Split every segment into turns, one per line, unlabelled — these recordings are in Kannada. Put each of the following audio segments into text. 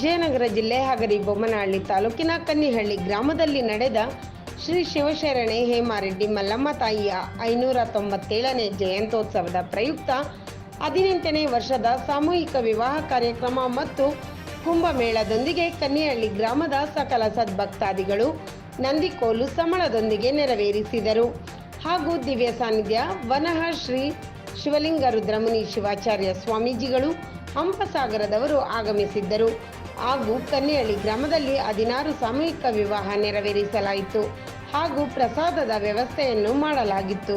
ವಿಜಯನಗರ ಜಿಲ್ಲೆ ಹಗರಿ ಬೊಮ್ಮನಹಳ್ಳಿ ತಾಲೂಕಿನ ಕನ್ನಿಹಳ್ಳಿ ಗ್ರಾಮದಲ್ಲಿ ನಡೆದ ಶ್ರೀ ಶಿವಶರಣೆ ಹೇಮಾರೆಡ್ಡಿ ಮಲ್ಲಮ್ಮ ತಾಯಿಯ ಐನೂರ ತೊಂಬತ್ತೇಳನೇ ಜಯಂತ್ಯೋತ್ಸವದ ಪ್ರಯುಕ್ತ ಹದಿನೆಂಟನೇ ವರ್ಷದ ಸಾಮೂಹಿಕ ವಿವಾಹ ಕಾರ್ಯಕ್ರಮ ಮತ್ತು ಕುಂಭಮೇಳದೊಂದಿಗೆ ಕನ್ನಿಹಳ್ಳಿ ಗ್ರಾಮದ ಸಕಲ ಸದ್ಭಕ್ತಾದಿಗಳು ನಂದಿಕೋಲು ಸಮಳದೊಂದಿಗೆ ನೆರವೇರಿಸಿದರು. ಹಾಗೂ ದಿವ್ಯ ಸಾನ್ನಿಧ್ಯ, ವನಹ ಶ್ರೀ ಶಿವಲಿಂಗ ರುದ್ರಮುನಿ ಶಿವಾಚಾರ್ಯ ಸ್ವಾಮೀಜಿಗಳು ಹಂಪಸಾಗರದವರು ಆಗಮಿಸಿದ್ದರು. ಹಾಗೂ ಕನ್ನಿಹಳ್ಳಿ ಗ್ರಾಮದಲ್ಲಿ ಹದಿನಾರು ಸಾಮೂಹಿಕ ವಿವಾಹ ನೆರವೇರಿಸಲಾಯಿತು. ಹಾಗೂ ಪ್ರಸಾದದ ವ್ಯವಸ್ಥೆಯನ್ನು ಮಾಡಲಾಗಿತ್ತು.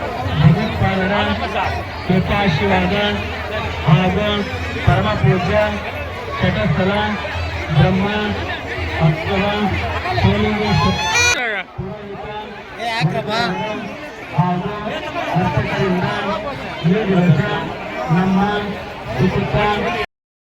ಕೃಪಾಶೀರ್ವಾದ ಹಾಗೂ ಪರಮ ಪೂಜ್ಯ ಶಟಸ್ಥಲ ಬ್ರಹ್ಮ ಶಿವಲಿಂಗೇಶ್ವರ ಹಾಗೂ ಈ ದಿವಸ ನಮ್ಮ ಉಚಿತ